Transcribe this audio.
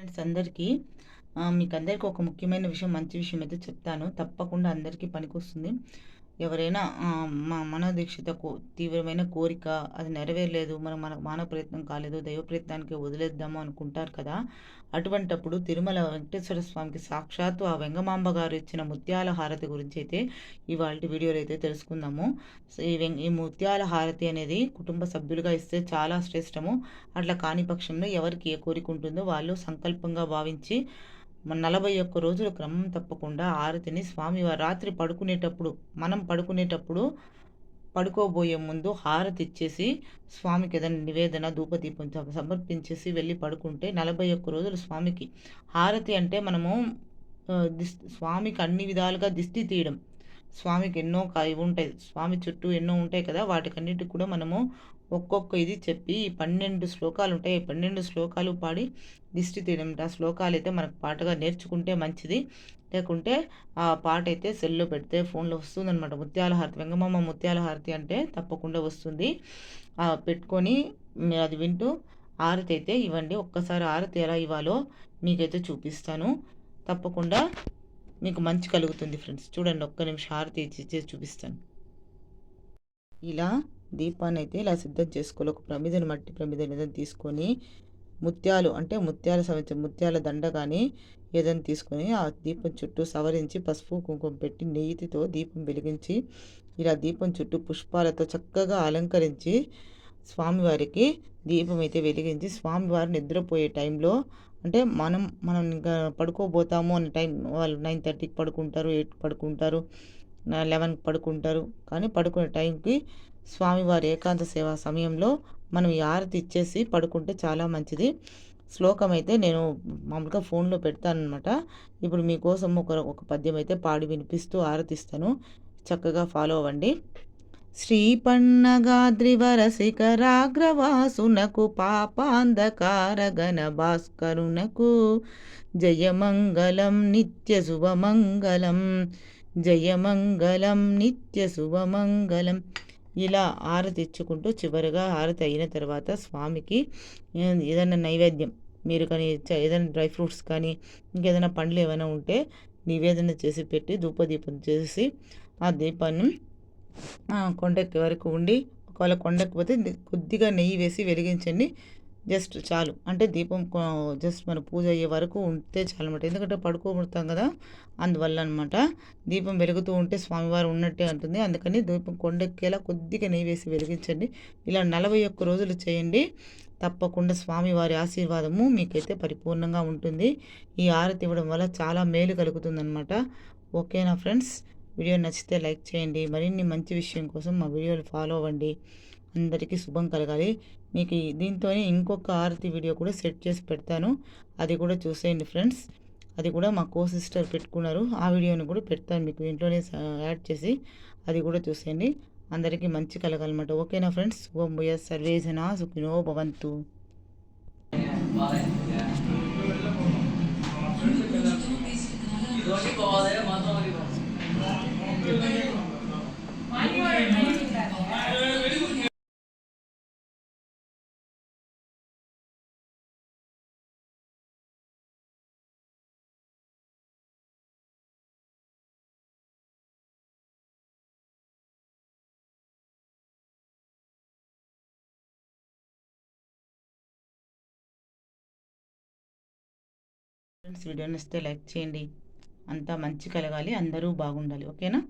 Friends అందరికీ మీకు అందరికీ ఒక ముఖ్యమైన విషయం మంచి విషయం అయితే చెప్తాను. తప్పకుండా అందరికీ పనికొస్తుంది. ఎవరైనా మా మనోదీక్షితకు తీవ్రమైన కోరిక అది నెరవేరలేదు మనం మన మానవ ప్రయత్నం కాలేదు దైవ ప్రయత్నానికి వదిలేద్దాము అనుకుంటారు కదా? అటువంటప్పుడు తిరుమల వెంకటేశ్వర స్వామికి సాక్షాత్తు ఆ వెంగమాంబ గారు ఇచ్చిన ముత్యాల హారతి గురించి అయితే ఇవాళ వీడియోలో అయితే తెలుసుకుందాము. ఈ ఈ ముత్యాల హారతి అనేది కుటుంబ సభ్యులుగా ఇస్తే చాలా శ్రేష్టము. అట్లా కాని పక్షంలో ఎవరికి ఏ కోరిక ఉంటుందో వాళ్ళు సంకల్పంగా భావించి నలభై ఒక్క రోజులు క్రమం తప్పకుండా ఆరతిని స్వామివారి రాత్రి పడుకునేటప్పుడు మనం పడుకునేటప్పుడు పడుకోబోయే ముందు హారతి ఇచ్చేసి స్వామికి ఏదైనా నివేదన ధూపదీపం సమర్పించేసి వెళ్ళి పడుకుంటే నలభై ఒక్క రోజులు స్వామికి. హారతి అంటే మనము స్వామికి అన్ని విధాలుగా దిష్టి తీయడం. స్వామికి ఎన్నో ఇవి ఉంటాయి. స్వామి చుట్టూ ఎన్నో ఉంటాయి కదా వాటికన్నిటికి కూడా మనము ఒక్కొక్క ఇది చెప్పి పన్నెండు శ్లోకాలు ఉంటాయి. పన్నెండు శ్లోకాలు పాడి దిష్టి తీయడం ఆ శ్లోకాలు అయితే మనకు పాటగా నేర్చుకుంటే మంచిది. లేకుంటే ఆ పాట అయితే సెల్లో పెడితే ఫోన్లో వస్తుందన్నమాట. ముత్యాల హారతి వెంగమ్మ ముత్యాల హారతి అంటే తప్పకుండా వస్తుంది. పెట్టుకొని అది వింటూ హారతి అయితే ఇవ్వండి. ఒక్కసారి ఆరతి ఎలా ఇవ్వాలో మీకైతే చూపిస్తాను. తప్పకుండా మీకు మంచి కలుగుతుంది ఫ్రెండ్స్ చూడండి ఒక్క నిమిషం హారతి ఇచ్చి చూపిస్తాను. ఇలా దీపాన్ని అయితే ఇలా సిద్ధం చేసుకోవాలి. ఒక ప్రమిదను మట్టి ప్రమిద ఏదైనా తీసుకొని ముత్యాలు అంటే ముత్యాల సంవత్సరం ముత్యాల దండ కానీ ఏదైనా తీసుకొని ఆ దీపం చుట్టూ సవరించి పసుపు కుంకుమ పెట్టి నెయ్యితో దీపం వెలిగించి ఇలా దీపం చుట్టూ పుష్పాలతో చక్కగా అలంకరించి స్వామివారికి దీపం అయితే వెలిగించి స్వామివారు నిద్రపోయే టైంలో అంటే మనం మనం ఇంకా పడుకోబోతాము అనే టైం వాళ్ళు నైన్ థర్టీకి పడుకుంటారు ఎయిట్ పడుకుంటారు లెవెన్కి పడుకుంటారు. కానీ పడుకునే టైంకి స్వామివారి ఏకాంత సేవ సమయంలో మనం ఈ ఆరతి ఇచ్చేసి పడుకుంటే చాలా మంచిది. శ్లోకం అయితే నేను మామూలుగా ఫోన్లో పెడతానమాట ఇప్పుడు మీకోసం ఒక ఒక పద్యం అయితే పాడి వినిపిస్తూ ఆరతిస్తాను. చక్కగా ఫాలో అవ్వండి. శ్రీపన్నగాద్రివరశిఖరాగ్రవాసునకు పాపాంధకారగణ భాస్కరునకు జయమంగళం నిత్య శుభమంగళం జయమంగళం నిత్య శుభమంగళం. ఇలా హారతి ఇచ్చుకుంటూ చివరిగా హారతి అయిన తర్వాత స్వామికి ఏదైనా నైవేద్యం మీరు కానీ ఏదైనా డ్రై ఫ్రూట్స్ కానీ ఇంకేదైనా పండ్లు ఏమైనా ఉంటే నివేదన చేసి పెట్టి ధూపదీపం చేసి ఆ దీపాన్ని కొండెక్కే వరకు ఉండి ఒకవేళ కొండెక్కిపోతే కొద్దిగా నెయ్యి వేసి వెలిగించండి. జస్ట్ చాలు. అంటే దీపం జస్ట్ మన పూజ అయ్యే వరకు ఉంటే చాలు అనమాట ఎందుకంటే పడుకోబడతాం కదా అందువల్ల అనమాట దీపం వెలుగుతూ ఉంటే స్వామివారు ఉన్నట్టే ఉంటుంది అందుకని దీపం కొండెక్కేలా కొద్దిగా నెయ్యి వేసి వెలిగించండి. ఇలా నలభై ఒక్క రోజులు చేయండి. తప్పకుండా స్వామివారి ఆశీర్వాదము మీకైతే పరిపూర్ణంగా ఉంటుంది. ఈ ఆరతి ఇవ్వడం వల్ల చాలా మేలు కలుగుతుందనమాట ఓకేనా ఫ్రెండ్స్? వీడియో నచ్చితే లైక్ చేయండి. మరిన్ని మంచి విషయం కోసం మా వీడియోలు ఫాలో అవ్వండి. అందరికీ శుభం కలగాలి. మీకు దీంతోనే ఇంకొక ఆరతి వీడియో కూడా సెట్ చేసి పెడతాను. అది కూడా చూసేయండి ఫ్రెండ్స్. అది కూడా మా కో సిస్టర్ పెట్టుకున్నారు. ఆ వీడియోని కూడా పెడతాను మీకు ఇంట్లోనే యాడ్ చేసి. అది కూడా చూసేయండి. అందరికీ మంచి కలగాలన్నమాట. ఓకేనా ఫ్రెండ్స్? ఓం భూయ సర్వేజన సుఖినో భవంతు. ఫ్రెండ్స్ వీడియో నచ్చితే లైక్ చేయండి. అంతా మంచి కలగాలి అందరూ బాగుండాలి. ఓకేనా?